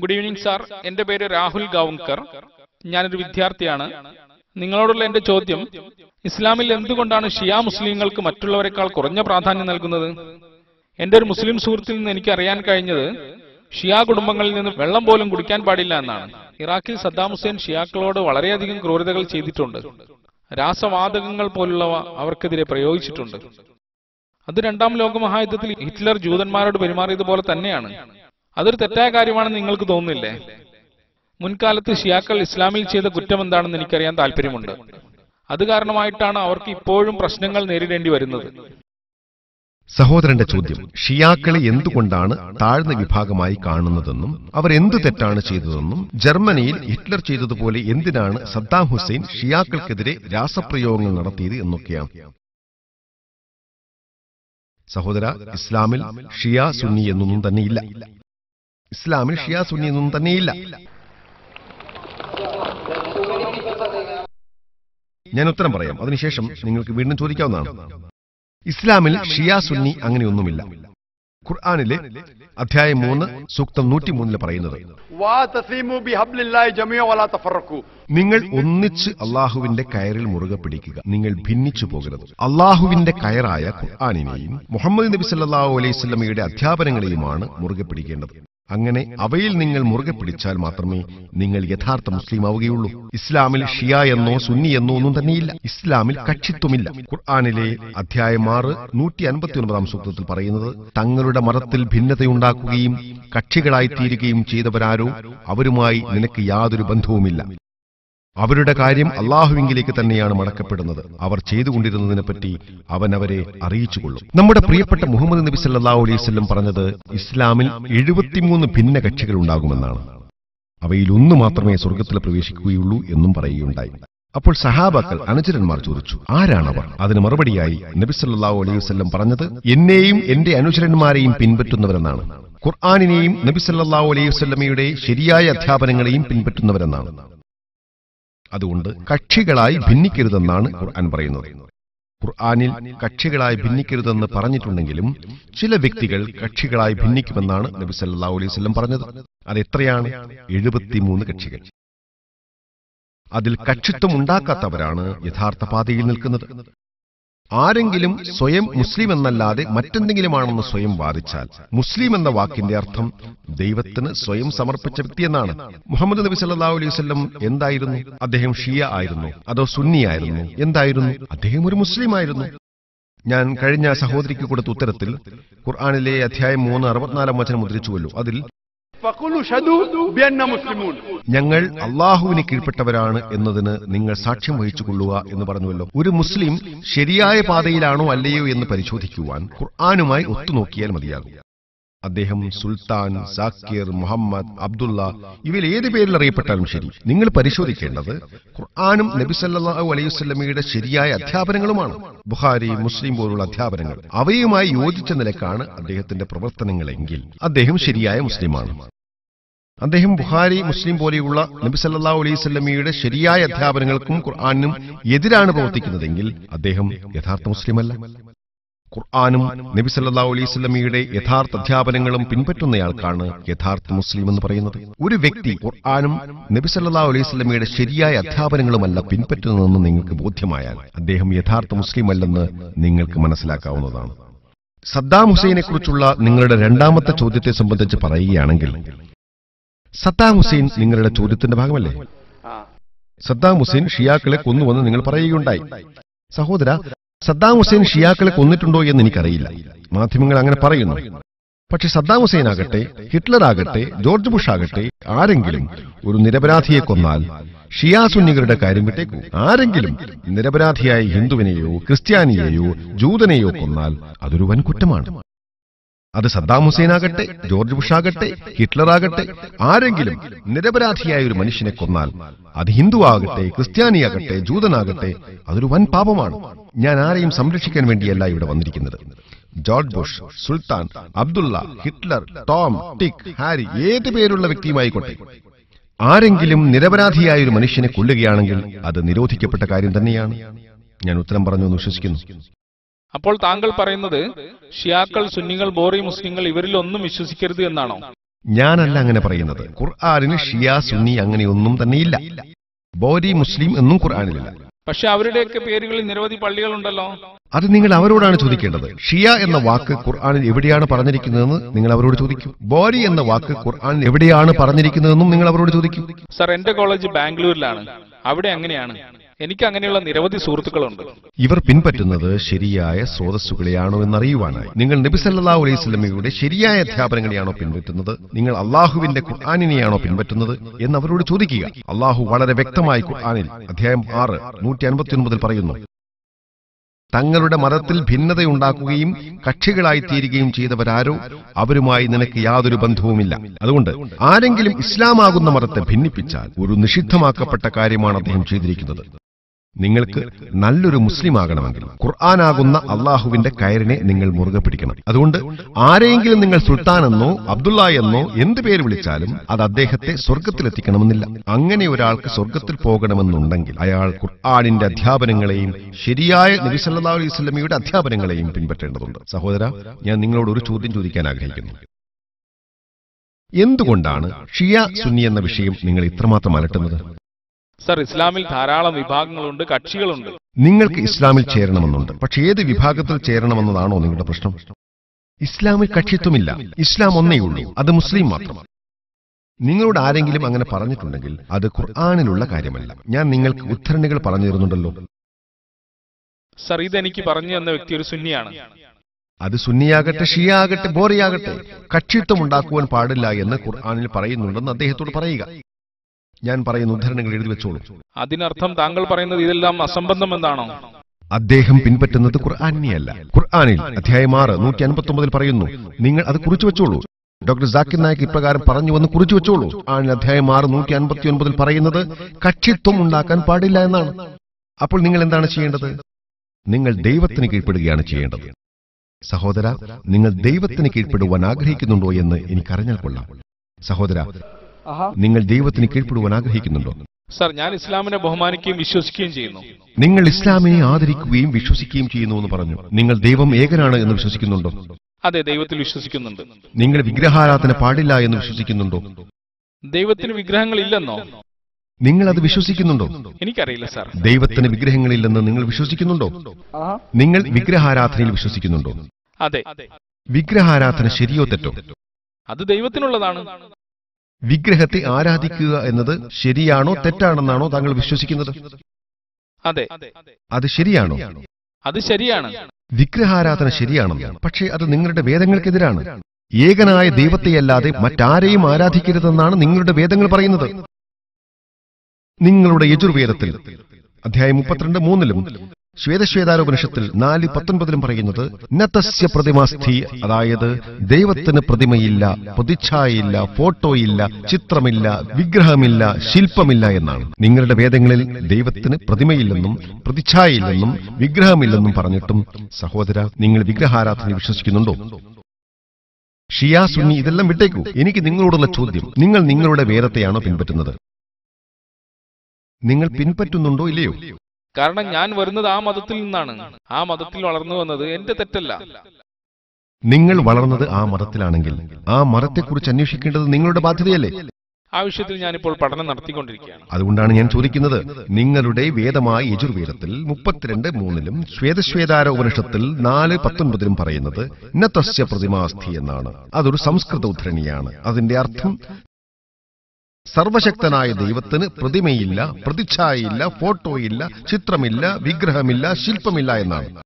Good evening sir എന്റെ പേര് രാഹുൽ ഗാവുങ്കർ. ഞാനൊരു വിദ്യാർത്ഥിയാണ്. നിങ്ങളോടുള്ള എന്റെ ചോദ്യം ഇസ്ലാമിൽ എന്തുകൊണ്ടാണ് ഷിയ മുസ്ലിങ്ങൾക്ക് മറ്റുള്ളവരെക്കാൾ കുറഞ്ഞ പ്രാധാന്യം നൽകുന്നത്? എന്റെ ഒരു മുസ്ലിം സുഹൃത്തിൽ നിന്ന് എനിക്ക് അറിയാൻ കഴിഞ്ഞത് ഷിയ കുടുംബങ്ങളിൽ നിന്ന് വെള്ളം പോലും കുടിക്കാൻ പാടില്ല എന്നാണ്. ഇറാഖിൽ സദ്ദാം ഹുസൈൻ ഷിയാക്കളോട് വളരെയധികം ക്രൂരതകൾ ചെയ്തിട്ടുണ്ട്. രാസവാതകങ്ങൾ പോലുള്ളവ അവർക്കെതിരെ പ്രയോഗിച്ചിട്ടുണ്ട്. അത് രണ്ടാം ലോകമഹായുദ്ധത്തിൽ ഹിറ്റ്ലർ ജൂതന്മാരോട് പെരുമാറിയതുപോലെ തന്നെയാണ്. അതൊരു തെറ്റായ കാര്യമാണെന്ന് നിങ്ങൾക്ക് തോന്നുന്നില്ലേ? മുൻകാലത്ത് ഷിയാക്കൾ ഇസ്ലാമിൽ ചെയ്ത കുറ്റം എന്താണെന്ന് എനിക്കറിയാൻ താല്പര്യമുണ്ട്. അത് കാരണമായിട്ടാണ് അവർക്ക് ഇപ്പോഴും പ്രശ്നങ്ങൾ നേരിടേണ്ടി വരുന്നത്. സഹോദരന്റെ ചോദ്യം ഷിയാക്കളെ എന്തുകൊണ്ടാണ് താഴ്ന്ന വിഭാഗമായി കാണുന്നതെന്നും അവർ എന്തു തെറ്റാണ് ചെയ്തതെന്നും ജർമ്മനിയിൽ ഹിറ്റ്ലർ ചെയ്തതുപോലെ എന്തിനാണ് സദ്ദാം ഹുസൈൻ ഷിയാക്കൾക്കെതിരെ രാസപ്രയോഗങ്ങൾ നടത്തിയത് എന്നൊക്കെയാണ്. സഹോദര ഇസ്ലാമിൽ ഷിയ സുന്നി എന്നൊന്നും തന്നെയില്ല. ഇസ്ലാമിൽ ഷിയ സുന്നി എന്നൊന്നും തന്നെയില്ല. ഞാൻ ഉത്തരം പറയാം. അതിനുശേഷം നിങ്ങൾക്ക് വീണ്ടും ചോദിക്കാവുന്നതാണ്. ഇസ്ലാമിൽ ഷിയ സുന്നി അങ്ങനെയൊന്നുമില്ല. ഖുർആാനിലെ അധ്യായം മൂന്ന് സൂക്തം നൂറ്റിമൂന്നിൽ പറയുന്നത്. നിങ്ങൾ ഒന്നിച്ച് അള്ളാഹുവിന്റെ കയറിൽ മുറുകെ പിടിക്കുക. നിങ്ങൾ ഭിന്നിച്ചു പോകരുത്. അള്ളാഹുവിന്റെ കയറായ ഖുർആാനിനെയും മുഹമ്മദ് നബി സല്ലല്ലാഹു അലൈഹി സ്വലമയുടെ അധ്യാപനങ്ങളെയുമാണ് മുറുകെ പിടിക്കേണ്ടത്. അങ്ങനെ അവയിൽ നിങ്ങൾ മുറുകെ പിടിച്ചാൽ മാത്രമേ നിങ്ങൾ യഥാർത്ഥ മുസ്ലിം ആവുകയുള്ളൂ. ഇസ്ലാമിൽ ഷിയ എന്നോ സുന്നി എന്നോ ഒന്നും തന്നെയില്ല. ഇസ്ലാമിൽ കക്ഷിത്വമില്ല. ഖുർആാനിലെ അധ്യായം ആറ് നൂറ്റി അൻപത്തി ഒൻപതാം സൂക്തത്തിൽ പറയുന്നത് തങ്ങളുടെ മതത്തിൽ ഭിന്നതയുണ്ടാക്കുകയും കക്ഷികളായിത്തീരുകയും ചെയ്തവരാരോ അവരുമായി നിനക്ക് യാതൊരു ബന്ധവുമില്ല. അവരുടെ കാര്യം അള്ളാഹുവിംഗിലേക്ക് തന്നെയാണ് മടക്കപ്പെടുന്നത്. അവർ ചെയ്തുകൊണ്ടിരുന്നതിനെപ്പറ്റി അവൻ അവരെ അറിയിച്ചുകൊള്ളും. നമ്മുടെ പ്രിയപ്പെട്ട മുഹമ്മദ് നബി സല്ലല്ലാഹു അലൈഹി വസല്ലം പറഞ്ഞത് ഇസ്ലാമിൽ എഴുപത്തിമൂന്ന് ഭിന്ന കക്ഷികൾ ഉണ്ടാകുമെന്നാണ്. അവയിൽ ഒന്ന് മാത്രമേ സ്വർഗത്തിൽ പ്രവേശിക്കുകയുള്ളൂ എന്നും പറയുകയുണ്ടായി. അപ്പോൾ സഹാബാക്കൾ അനുചരന്മാർ ചോദിച്ചു ആരാണവർ? അതിന് മറുപടിയായി നബി സല്ലല്ലാഹു അലൈഹി വസല്ലം പറഞ്ഞത് എന്നെയും എന്റെ അനുചരന്മാരെയും പിൻപറ്റുന്നവരെന്നാണ്. ഖുർആാനിനെയും നബി സല്ലല്ലാഹു അലൈഹി ശരിയായ അധ്യാപനങ്ങളെയും പിൻപറ്റുന്നവരെന്നാണ്. അതുകൊണ്ട് കക്ഷികളായി ഭിന്നിക്കരുതെന്നാണ് ഖുർആൻ പറയുന്നത്. ഖുർആാനിൽ കക്ഷികളായി ഭിന്നിക്കരുതെന്ന് പറഞ്ഞിട്ടുണ്ടെങ്കിലും ചില വ്യക്തികൾ കക്ഷികളായി ഭിന്നിക്കുമെന്നാണ് നബി സല്ലാ അലൈഹി വസല്ലം പറഞ്ഞത്. അത് എത്രയാണ്? എഴുപത്തിമൂന്ന് കക്ഷികൾ. അതിൽ കക്ഷിത്വം ഉണ്ടാക്കാത്തവരാണ് യഥാർത്ഥ പാതയിൽ നിൽക്കുന്നത്. ആരെങ്കിലും സ്വയം മുസ്ലിം എന്നല്ലാതെ മറ്റെന്തെങ്കിലുമാണെന്ന് സ്വയം വാദിച്ചാൽ മുസ്ലിം എന്ന വാക്കിന്റെ അർത്ഥം ദൈവത്തിന് സ്വയം സമർപ്പിച്ച വ്യക്തിയെന്നാണ്. മുഹമ്മദ് നബി സല്ലാ അലൈഹി വസല്ലം എന്തായിരുന്നു? അദ്ദേഹം ഷിയ ആയിരുന്നു. അതോ സുന്നി ആയിരുന്നു? എന്തായിരുന്നു? അദ്ദേഹം ഒരു മുസ്ലിം ആയിരുന്നു. ഞാൻ കഴിഞ്ഞ സഹോദരിക്ക് കൊടുത്ത ഉത്തരത്തിൽ ഖുർആാനിലെ അധ്യായം മൂന്ന് അറുപത്തിനാലാം വചനം മുദ്രിച്ചുവല്ലോ അതിൽ ഞങ്ങൾ അള്ളാഹുവിന് കീഴ്പ്പെട്ടവരാണ് എന്നതിന് നിങ്ങൾ സാക്ഷ്യം വഹിച്ചു കൊള്ളുക എന്ന് പറഞ്ഞുവല്ലോ. ഒരു മുസ്ലിം ശരിയായ പാതയിലാണോ അല്ലയോ എന്ന് പരിശോധിക്കുവാൻ ഖുർആാനുമായി ഒത്തുനോക്കിയാൽ മതിയാകും. അദ്ദേഹം സുൽത്താൻ സാക്കിർ മുഹമ്മദ് അബ്ദുള്ള ഇവയിൽ ഏത് പേരിൽ അറിയപ്പെട്ടാലും ശരി? നിങ്ങൾ പരിശോധിക്കേണ്ടത് ഖുർആാനും നബിസല്ലാഹു വസല്ലമയുടെ ശരിയായ അധ്യാപനങ്ങളുമാണ്. ബുഹാരി മുസ്ലിം പോലുള്ള അധ്യാപനങ്ങൾ. അവയുമായി യോജിച്ച നിലക്കാണ് അദ്ദേഹത്തിന്റെ പ്രവർത്തനങ്ങളെങ്കിൽ അദ്ദേഹം ശരിയായ മുസ്ലിമാണ്. അദ്ദേഹം ബുഹാരി മുസ്ലിം പോലെയുള്ള നബി സല്ലല്ലാഹു അലൈഹി വസല്ലമയുടെ ശരിയായ അധ്യാപനങ്ങൾക്കും ഖുർആാനും എതിരാണ് പ്രവർത്തിക്കുന്നതെങ്കിൽ അദ്ദേഹം യഥാർത്ഥ മുസ്ലിമല്ല. ഖുർആാനും നബി വസല്ലമയുടെ യഥാർത്ഥ അധ്യാപനങ്ങളും പിൻപറ്റുന്നയാൾക്കാണ് യഥാർത്ഥ മുസ്ലിം എന്ന് പറയുന്നത്. ഒരു വ്യക്തി ഖുർആാനും നബി വസല്ലമയുടെ ശരിയായ അധ്യാപനങ്ങളുമല്ല പിൻപറ്റുന്നതെന്ന് നിങ്ങൾക്ക് ബോധ്യമായാൽ അദ്ദേഹം യഥാർത്ഥ മുസ്ലിം അല്ലെന്ന് നിങ്ങൾക്ക് മനസ്സിലാക്കാവുന്നതാണ്. സദ്ദാം ഹുസൈനെ കുറിച്ചുള്ള നിങ്ങളുടെ രണ്ടാമത്തെ ചോദ്യത്തെ സംബന്ധിച്ച് പറയുകയാണെങ്കിൽ സദ്ദാം ഹുസൈൻ നിങ്ങളുടെ ചോദ്യത്തിന്റെ ഭാഗമല്ലേ? സദ്ദാം ഹുസൈൻ ഷിയാക്കളെ കൊന്നുവെന്ന് നിങ്ങൾ പറയുകയുണ്ടായി. സഹോദര സദ്ദാം ഹുസൈൻ ഷിയാക്കളെ കൊന്നിട്ടുണ്ടോ എന്ന് എനിക്കറിയില്ല. മാധ്യമങ്ങൾ അങ്ങനെ പറയുന്നു. പക്ഷെ സദ്ദാം ഹുസൈൻ ആകട്ടെ ഹിറ്റ്ലർ ആകട്ടെ ജോർജ് ബുഷ് ആകട്ടെ ആരെങ്കിലും ഒരു നിരപരാധിയെ കൊന്നാൽ ഷിയാ സുന്നികളുടെ കാര്യം വിട്ടേക്കൂ. ആരെങ്കിലും നിരപരാധിയായ ഹിന്ദുവിനെയോ ക്രിസ്ത്യാനിയെയോ ജൂതനെയോ കൊന്നാൽ അതൊരു വൻ കുറ്റമാണ് അത് സദ്ദാം ഹുസൈൻ ആകട്ടെ ജോർജ് ബുഷ് ആകട്ടെ ഹിറ്റ്ലർ ആകട്ടെ ആരെങ്കിലും നിരപരാധിയായ ഒരു മനുഷ്യനെ കൊന്നാൽ അത് ഹിന്ദു ആകട്ടെ ക്രിസ്ത്യാനിയാകട്ടെ ജൂതനാകട്ടെ അതൊരു വൻ പാപമാണ്. ഞാൻ ആരെയും സംരക്ഷിക്കാൻ വേണ്ടിയല്ല ഇവിടെ വന്നിരിക്കുന്നത്. George Bush Sultan Abdullah Hitler Tom Dick Harry ഏത് പേരുള്ള വ്യക്തിയുമായിക്കോട്ടെ ആരെങ്കിലും നിരപരാധിയായ ഒരു മനുഷ്യനെ കൊല്ലുകയാണെങ്കിൽ അത് നിരോധിക്കപ്പെട്ട കാര്യം തന്നെയാണ്. ഞാൻ ഉത്തരം പറഞ്ഞു എന്ന് വിശ്വസിക്കുന്നു. അപ്പോൾ താങ്കൾ പറയുന്നത് ഷിയാക്കൾ സുന്നികൾ ബോറി മുസ്ലിങ്ങൾ ഇവരിൽ ഒന്നും വിശ്വസിക്കരുത് എന്നാണോ? ഞാനല്ല അങ്ങനെ പറയുന്നത്. ഖുർആാനിന് ഷിയ സുന്നി അങ്ങനെയൊന്നും തന്നെയില്ല. ബോരി മുസ്ലിം എന്നും ഖുർആാനിലില്ല. പക്ഷെ അവരുടെയൊക്കെ പേരുകളിൽ നിരവധി പള്ളികളുണ്ടല്ലോ. അത് നിങ്ങൾ അവരോടാണ് ചോദിക്കേണ്ടത്. ഷിയ എന്ന വാക്ക് ഖുർആാനിൽ എവിടെയാണ് പറഞ്ഞിരിക്കുന്നതെന്ന് നിങ്ങൾ അവരോട് ചോദിക്കും. ബോരി എന്ന വാക്ക് ഖുർആാനിൽ എവിടെയാണ് പറഞ്ഞിരിക്കുന്നതെന്നും നിങ്ങൾ അവരോട് ചോദിക്കും. സർ എന്റെ കോളേജ് ബാംഗ്ലൂരിലാണ്. അവിടെ അങ്ങനെയാണ് എനിക്ക് അങ്ങനെയുള്ള നിരവധി സുഹൃത്തുക്കളുണ്ട്. ഇവർ പിൻപറ്റുന്നത് ശരിയായ സ്രോതസ്സുകളെയാണോ എന്നറിയുവാനായി. നിങ്ങൾ നബി സല്ലല്ലാഹു അലൈഹി സ്വലമയുടെ ശരിയായ അധ്യാപനങ്ങളെയാണോ പിൻപറ്റുന്നത്? നിങ്ങൾ അള്ളാഹുവിന്റെ ഖുർആാനിനെയാണോ പിൻപറ്റുന്നത് എന്ന് അവരോട് ചോദിക്കുക. അള്ളാഹു വളരെ വ്യക്തമായി ഖുർആാനിൽ അധ്യായം ആറ് നൂറ്റി അൻപത്തി ഒൻപതിൽ പറയുന്നു തങ്ങളുടെ മതത്തിൽ ഭിന്നതയുണ്ടാക്കുകയും കക്ഷികളായി തീരുകയും ചെയ്തവരാരോ? അവരുമായി നിനക്ക് യാതൊരു ബന്ധവുമില്ല. അതുകൊണ്ട് ആരെങ്കിലും ഇസ്ലാമാകുന്ന മതത്തെ ഭിന്നിപ്പിച്ചാൽ ഒരു നിഷിദ്ധമാക്കപ്പെട്ട കാര്യമാണ് അദ്ദേഹം ചെയ്തിരിക്കുന്നത്. നിങ്ങൾക്ക് നല്ലൊരു മുസ്ലിം ആകണമെങ്കിൽ ഖുർആനാകുന്ന അള്ളാഹുവിന്റെ കയറിനെ നിങ്ങൾ മുറുകെ പിടിക്കണം. അതുകൊണ്ട് ആരെയെങ്കിലും നിങ്ങൾ സുൽത്താൻ എന്നോ അബ്ദുള്ള എന്നോ എന്ത് പേര് വിളിച്ചാലും അത് അദ്ദേഹത്തെ സ്വർഗത്തിലെത്തിക്കണമെന്നില്ല അങ്ങനെ ഒരാൾക്ക് സ്വർഗത്തിൽ പോകണമെന്നുണ്ടെങ്കിൽ അയാൾ ഖുർആാനിന്റെ അധ്യാപനങ്ങളെയും ശരിയായ നബി സല്ലല്ലാഹു അലൈഹി വസല്ലമയുടെ അധ്യാപനങ്ങളെയും പിൻപറ്റേണ്ടതുണ്ട്. സഹോദര ഞാൻ നിങ്ങളോട് ഒരു ചോദ്യം ചോദിക്കാൻ ആഗ്രഹിക്കുന്നു. എന്തുകൊണ്ടാണ് ഷിയ സുന്നി എന്ന വിഷയം നിങ്ങൾ ഇത്രമാത്രം അലട്ടുന്നത്? സർ ഇസ്ലാമിൽ ധാരാളം വിഭാഗങ്ങളുണ്ട് കക്ഷികളുണ്ട്. നിങ്ങൾക്ക് ഇസ്ലാമിൽ ചേരണമെന്നുണ്ട്. പക്ഷെ ഏത് വിഭാഗത്തിൽ ചേരണമെന്നതാണോ നിങ്ങളുടെ പ്രശ്നം? ഇസ്ലാമിൽ കക്ഷിത്വമില്ല. ഇസ്ലാം ഒന്നേ ഉള്ളൂ. അത് മുസ്ലിം മാത്രം. നിങ്ങളോട് ആരെങ്കിലും അങ്ങനെ പറഞ്ഞിട്ടുണ്ടെങ്കിൽ അത് ഖുർആാനിലുള്ള കാര്യമല്ല. ഞാൻ നിങ്ങൾക്ക് ഉദ്ധരണികൾ പറഞ്ഞു തരുന്നുണ്ടല്ലോ. സർ ഇതെനിക്ക് പറഞ്ഞു തന്ന വ്യക്തി ഒരു സുന്നിയാണ്. അത് സുന്നിയാകട്ടെ ഷിയാകട്ടെ ബോറിയാകട്ടെ. കക്ഷിത്വം ഉണ്ടാക്കുവാൻ പാടില്ല എന്ന് ഖുർആാനിൽ പറയുന്നുണ്ടെന്ന് അദ്ദേഹത്തോട് പറയുക. ഞാൻ പറയുന്ന ഉദ്ധരണങ്ങൾ എഴുതി വെച്ചോളൂ. അതിനർത്ഥം താങ്കൾ പറയുന്നത് ഇതെല്ലാം അസംബന്ധം എന്താണോ? അദ്ദേഹം പിൻപറ്റുന്നത് ഖുർആാനിയല്ല ഖുർആാനിൽ അധ്യായം ആറ് നൂറ്റി അൻപത്തി ഒമ്പതിൽ പറയുന്നു നിങ്ങൾ അത് കുറിച്ചു വെച്ചോളൂ. ഡോക്ടർ ജാക്കിർ നായിക് ഇപ്രകാരം പറഞ്ഞു വന്ന് കുറിച്ചു വെച്ചോളൂ. ആണിൽ അധ്യായം ആറ് നൂറ്റി അൻപത്തി ഒൻപതിൽ പറയുന്നത് കക്ഷിത്വം ഉണ്ടാക്കാൻ പാടില്ല എന്നാണ്. അപ്പോൾ നിങ്ങൾ എന്താണ് ചെയ്യേണ്ടത്? നിങ്ങൾ ദൈവത്തിന് കീഴ്പ്പെടുകയാണ് ചെയ്യേണ്ടത്. സഹോദര നിങ്ങൾ ദൈവത്തിന് കീഴ്പ്പെടുവാൻ ആഗ്രഹിക്കുന്നുണ്ടോ എന്ന് എനിക്കറിഞ്ഞാൽ കൊള്ളാം. സഹോദര നിങ്ങൾ ദൈവത്തിന് കീഴ്പ്പെടുവാൻ ആഗ്രഹിക്കുന്നുണ്ടോ? സർ ഞാൻ ഇസ്ലാമിനെ ബഹുമാനിക്കുകയും വിശ്വസിക്കുകയും ചെയ്യുന്നു. നിങ്ങൾ ഇസ്ലാമിനെ ആദരിക്കുകയും വിശ്വസിക്കുകയും ചെയ്യുന്നു എന്ന് പറഞ്ഞു. നിങ്ങൾ ദൈവം ഏകനാണ് എന്ന് വിശ്വസിക്കുന്നുണ്ടോ? അതെ ദൈവത്തിൽ വിശ്വസിക്കുന്നുണ്ട്. നിങ്ങൾ വിഗ്രഹാരാധന പാടില്ല എന്ന് വിശ്വസിക്കുന്നുണ്ടോ? ദൈവത്തിന് വിഗ്രഹങ്ങൾ ഇല്ലെന്നോ നിങ്ങൾ അത് വിശ്വസിക്കുന്നുണ്ടോ? എനിക്കറിയില്ല സർ. ദൈവത്തിന് വിഗ്രഹങ്ങളില്ലെന്ന് നിങ്ങൾ വിശ്വസിക്കുന്നുണ്ടോ? നിങ്ങൾ വിഗ്രഹാരാധനയിൽ വിശ്വസിക്കുന്നുണ്ടോ? അതെ. വിഗ്രഹാരാധന ശരിയോ തെറ്റോ? അത് ദൈവത്തിനുള്ളതാണ്. വിഗ്രഹത്തെ ആരാധിക്കുക എന്നത് ശരിയാണോ തെറ്റാണെന്നാണോ താങ്കൾ വിശ്വസിക്കുന്നത്? അതെ. അത് ശരിയാണോ? അത് ശരിയാണ്. വിഗ്രഹാരാധന ശരിയാണെന്ന്. പക്ഷേ അത് നിങ്ങളുടെ വേദങ്ങൾക്കെതിരാണ്. ഏകനായ ദൈവത്തെയല്ലാതെ മറ്റാരെയും ആരാധിക്കരുതെന്നാണ് നിങ്ങളുടെ വേദങ്ങൾ പറയുന്നത്. നിങ്ങളുടെ യജുർവേദത്തിൽ അധ്യായം മുപ്പത്തിരണ്ട് മൂന്നിലും ശ്വേതശ്വേതാരോപനിഷത്തിൽ നാല് പത്തൊൻപതിലും പറയുന്നത് നതസ്യ പ്രതിമാസ്ഥി അതായത് ദൈവത്തിന് പ്രതിമയില്ല പ്രതിച്ഛായയില്ല ഫോട്ടോയില്ല ചിത്രമില്ല വിഗ്രഹമില്ല ശില്പമില്ല എന്നാണ്. നിങ്ങളുടെ വേദങ്ങളിൽ ദൈവത്തിന് പ്രതിമയില്ലെന്നും പ്രതിച്ഛായയില്ലെന്നും വിഗ്രഹമില്ലെന്നും പറഞ്ഞിട്ടും സഹോദര നിങ്ങൾ വിഗ്രഹാരാധന വിശ്വസിക്കുന്നുണ്ടോ? ഷിയാ സുന്നി ഇതെല്ലാം വിട്ടേക്കൂ. എനിക്ക് നിങ്ങളോടുള്ള ചോദ്യം. നിങ്ങൾ നിങ്ങളുടെ വേദത്തെയാണോ പിൻപറ്റുന്നത്? നിങ്ങൾ പിൻപറ്റുന്നുണ്ടോ ഇല്ലയോ? കാരണം ഞാൻ വരുന്നത് ആ മതത്തിൽ നിന്നാണ്. ആ മതത്തിൽ വളർന്നു വന്നത് എന്റെ തെറ്റല്ല. നിങ്ങൾ വളർന്നത് ആ മതത്തിലാണെങ്കിൽ ആ മതത്തെക്കുറിച്ച് അന്വേഷിക്കേണ്ടത് നിങ്ങളുടെ ബാധ്യതയല്ലേ? ആവശ്യത്തിൽ വിഷയത്തിൽ ഞാനിപ്പോൾ പഠനം നടത്തിക്കൊണ്ടിരിക്കുകയാണ്. അതുകൊണ്ടാണ് ഞാൻ ചോദിക്കുന്നത് നിങ്ങളുടെ വേദമായ യജുർവേദത്തിൽ മുപ്പത്തിരണ്ട് മൂന്നിലും ശ്വേതശ്വേതാര ഉപനിഷത്തിൽ നാല് പത്തൊൻപതിലും പറയുന്നത് നതസ്യ പ്രതിമാസ്ഥി എന്നാണ്. അതൊരു സംസ്കൃത ഉദ്ധരണിയാണ്. അതിന്റെ അർത്ഥം സർവശക്തനായ ദൈവത്തിന് പ്രതിമയില്ല പ്രതിച്ഛായയില്ല ഫോട്ടോയില്ല ചിത്രമില്ല വിഗ്രഹമില്ല ശില്പമില്ല എന്നാണ്.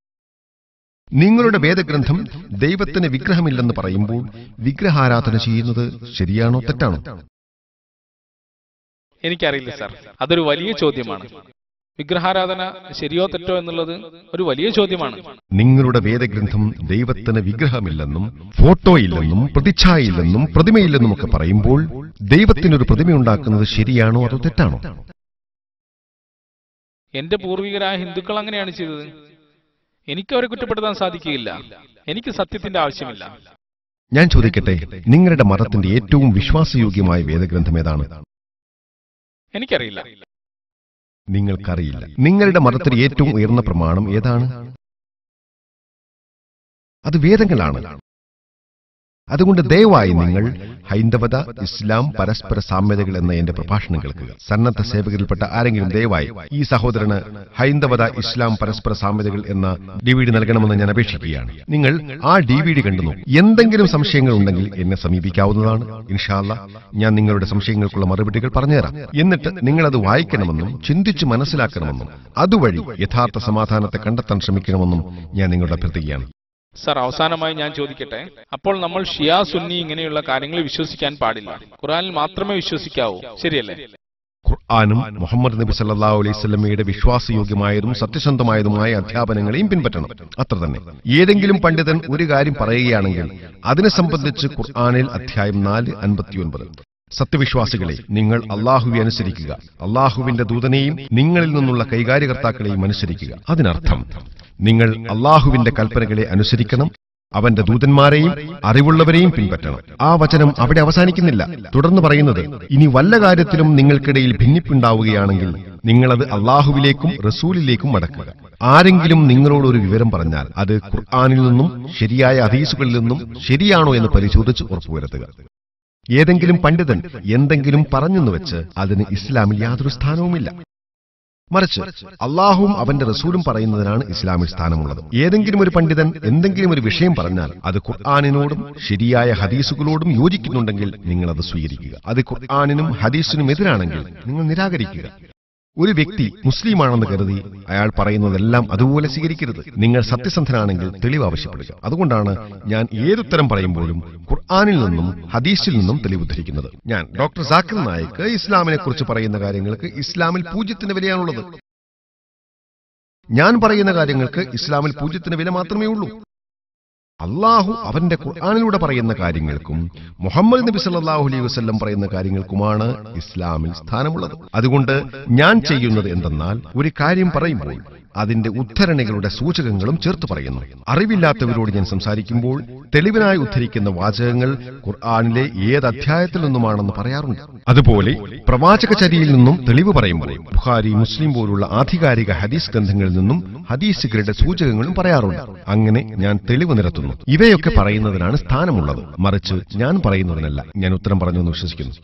നിങ്ങളുടെ വേദഗ്രന്ഥം ദൈവത്തിന് വിഗ്രഹമില്ലെന്ന് പറയുമ്പോൾ വിഗ്രഹാരാധന ചെയ്യുന്നത് ശരിയാണോ തെറ്റാണോ? എനിക്കറിയില്ല സർ. അതൊരു വലിയ ചോദ്യമാണ്. വിഗ്രഹാരാധന ശരിയോ തെറ്റോ എന്നുള്ളത് ഒരു വലിയ ചോദ്യമാണ്. നിങ്ങളുടെ വേദഗ്രന്ഥം ദൈവത്തിന് വിഗ്രഹമില്ലെന്നും ഫോട്ടോയില്ലെന്നും പ്രതിച്ഛായയില്ലെന്നും പ്രതിമയില്ലെന്നും ഒക്കെ പറയുമ്പോൾ ദൈവത്തിനൊരു പ്രതിമയുണ്ടാക്കുന്നത് ശരിയാണോ അതോ തെറ്റാണോ? എന്റെ പൂർവികരായ ഹിന്ദുക്കൾ അങ്ങനെയാണ് ചെയ്തത്. എനിക്ക് അവരെ കുറ്റപ്പെടുത്താൻ സാധിക്കുകയില്ല. എനിക്ക് സത്യത്തിന്റെ ആവശ്യമില്ല. ഞാൻ ചോദിക്കട്ടെ നിങ്ങളുടെ മതത്തിന്റെ ഏറ്റവും വിശ്വാസയോഗ്യമായ വേദഗ്രന്ഥം ഏതാണ്? എനിക്കറിയില്ല. നിങ്ങൾക്കറിയില്ല. നിങ്ങളുടെ മതത്തിൽ ഏറ്റവും ഉയർന്ന പ്രമാണം ഏതാണ്? അത് വേദങ്ങളാണ്. അതുകൊണ്ട് ദയവായി നിങ്ങൾ ഹൈന്ദവത ഇസ്ലാം പരസ്പര സാമ്യതകൾ എന്ന എന്റെ പ്രഭാഷണം കേൾക്കുക. സന്നദ്ധ സേവകരിൽപ്പെട്ട ആരെങ്കിലും ദയവായി ഈ സഹോദരന് ഹൈന്ദവത ഇസ്ലാം പരസ്പര സാമ്യതകൾ എന്ന ഡി വി ഡി നൽകണമെന്ന് ഞാൻ അപേക്ഷിക്കുകയാണ്. നിങ്ങൾ ആ ഡി വി ഡി കണ്ടു എന്തെങ്കിലും സംശയങ്ങൾ ഉണ്ടെങ്കിൽ എന്നെ സമീപിക്കാവുന്നതാണ്. ഇൻഷാല്ല ഞാൻ നിങ്ങളുടെ സംശയങ്ങൾക്കുള്ള മറുപടികൾ പറഞ്ഞുതരാം. എന്നിട്ട് നിങ്ങൾ അത് വായിക്കണമെന്നും ചിന്തിച്ച് മനസ്സിലാക്കണമെന്നും അതുവഴി യഥാർത്ഥ സമാധാനത്തെ കണ്ടെത്താൻ ശ്രമിക്കണമെന്നും ഞാൻ നിങ്ങളുടെ അഭ്യർത്ഥിക്കുകയാണ്. സർ അവസാനമായി ഞാൻ ചോദിക്കട്ടെ? അപ്പോൾ നമ്മൾ ഷിയാ സുന്നി ഇങ്ങനെയുള്ള കാര്യങ്ങൾ വിശ്വസിക്കാൻ പാടില്ല. ഖുറാനിൽ മാത്രമേ വിശ്വസിക്കാവൂ. ശരിയല്ലേ? ഖുർആാനും മുഹമ്മദ് നബി സല്ലാ അലൈഹി സ്വലമയുടെ വിശ്വാസയോഗ്യമായതും സത്യസന്ധമായതുമായ അധ്യാപനങ്ങളെയും പിൻപറ്റണം. അത്ര തന്നെ. ഏതെങ്കിലും പണ്ഡിതൻ ഒരു കാര്യം പറയുകയാണെങ്കിൽ അതിനെ സംബന്ധിച്ച് ഖുർആാനിൽ അധ്യായം നാല് അൻപത്തിയൊൻപത്. സത്യവിശ്വാസികളെ നിങ്ങൾ അള്ളാഹുവെ അനുസരിക്കുക. അള്ളാഹുവിന്റെ ദൂതനെയും നിങ്ങളിൽ നിന്നുള്ള കൈകാര്യകർത്താക്കളെയും അനുസരിക്കുക. അതിനർത്ഥം നിങ്ങൾ അള്ളാഹുവിന്റെ കൽപ്പനകളെ അനുസരിക്കണം അവന്റെ ദൂതന്മാരെയും അറിവുള്ളവരെയും പിൻപറ്റണം. ആ വചനം അവിടെ അവസാനിക്കുന്നില്ല. തുടർന്ന് പറയുന്നത് ഇനി വല്ല കാര്യത്തിലും നിങ്ങൾക്കിടയിൽ ഭിന്നിപ്പുണ്ടാവുകയാണെങ്കിൽ നിങ്ങളത് അള്ളാഹുവിലേക്കും റസൂലിലേക്കും മടക്കുക. ആരെങ്കിലും നിങ്ങളോട് ഒരു വിവരം പറഞ്ഞാൽ അത് ഖുർആാനിൽ നിന്നും ശരിയായ ഹദീസുകളിൽ നിന്നും ശരിയാണോ എന്ന് പരിശോധിച്ച് ഉറപ്പുവരുത്തുക. ഏതെങ്കിലും പണ്ഡിതൻ എന്തെങ്കിലും പറഞ്ഞെന്ന് വെച്ച് അതിന് ഇസ്ലാമിൽ യാതൊരു സ്ഥാനവുമില്ല. മറിച്ച് അള്ളാഹും അവന്റെ റസൂലും പറയുന്നതിനാണ് ഇസ്ലാമിൽ സ്ഥാനമുള്ളത്. ഏതെങ്കിലും ഒരു പണ്ഡിതൻ എന്തെങ്കിലും ഒരു വിഷയം പറഞ്ഞാൽ അത് ഖുർആാനിനോടും ശരിയായ ഹദീസുകളോടും യോജിക്കുന്നുണ്ടെങ്കിൽ നിങ്ങൾ അത് സ്വീകരിക്കുക. അത് ഖുർആാനിനും ഹദീസിനും എതിരാണെങ്കിൽ നിങ്ങൾ നിരാകരിക്കുക. ഒരു വ്യക്തി മുസ്ലിമാണെന്ന് കരുതി അയാൾ പറയുന്നതെല്ലാം അതുപോലെ സ്വീകരിക്കരുത്. നിങ്ങൾ സത്യസന്ധനാണെങ്കിൽ തെളിവ് ആവശ്യപ്പെടുക. അതുകൊണ്ടാണ് ഞാൻ ഏതുത്തരം പറയുമ്പോഴും ഖുർആാനിൽ നിന്നും ഹദീസിൽ നിന്നും തെളിവ് ഉദ്ധരിക്കുന്നത് ഞാൻ ഡോക്ടർ സാക്കിർ നായിക്ക് ഇസ്ലാമിനെ കുറിച്ച് പറയുന്ന കാര്യങ്ങൾക്ക് ഇസ്ലാമിൽ പൂജ്യത്തിന് വിലയാണുള്ളത്. ഞാൻ പറയുന്ന കാര്യങ്ങൾക്ക് ഇസ്ലാമിൽ പൂജ്യത്തിന് വില മാത്രമേ ഉള്ളൂ. അള്ളാഹു അവന്റെ ഖുർആാനിലൂടെ പറയുന്ന കാര്യങ്ങൾക്കും മുഹമ്മദ് നബി സല്ലാഹു അലൈഹി വസല്ലം പറയുന്ന കാര്യങ്ങൾക്കുമാണ് ഇസ്ലാമിൽ സ്ഥാനമുള്ളത്. അതുകൊണ്ട് ഞാൻ ചെയ്യുന്നത് എന്തെന്നാൽ ഒരു കാര്യം പറയുമ്പോൾ അതിന്റെ ഉദ്ധരണികളുടെ സൂചകങ്ങളും ചേർത്ത് പറയുന്നു. അറിവില്ലാത്തവരോട് ഞാൻ സംസാരിക്കുമ്പോൾ തെളിവിനായി ഉദ്ധരിക്കുന്ന വാചകങ്ങൾ ഖുർആാനിലെ ഏത് അധ്യായത്തിൽ നിന്നുമാണെന്ന് പറയാറുണ്ട്. അതുപോലെ പ്രവാചക ചരിയിൽ നിന്നും തെളിവ് പറയുമ്പോൾ ബുഖാരി മുസ്ലിം പോലുള്ള ആധികാരിക ഹദീസ് ഗ്രന്ഥങ്ങളിൽ നിന്നും ഹദീസുകളുടെ സൂചകങ്ങളും പറയാറുണ്ട്. അങ്ങനെ ഞാൻ തെളിവ് നിരത്തുന്നു. ഇവയൊക്കെ പറയുന്നതിനാണ് സ്ഥാനമുള്ളത്. മറിച്ച് ഞാൻ പറയുന്നതിനല്ല. ഞാൻ ഉത്തരം പറഞ്ഞു എന്ന് വിശ്വസിക്കുന്നു.